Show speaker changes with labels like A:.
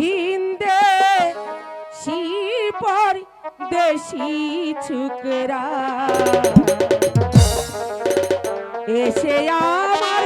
A: হিন্দে শিপর দেশি ছুকরা। এসে আমার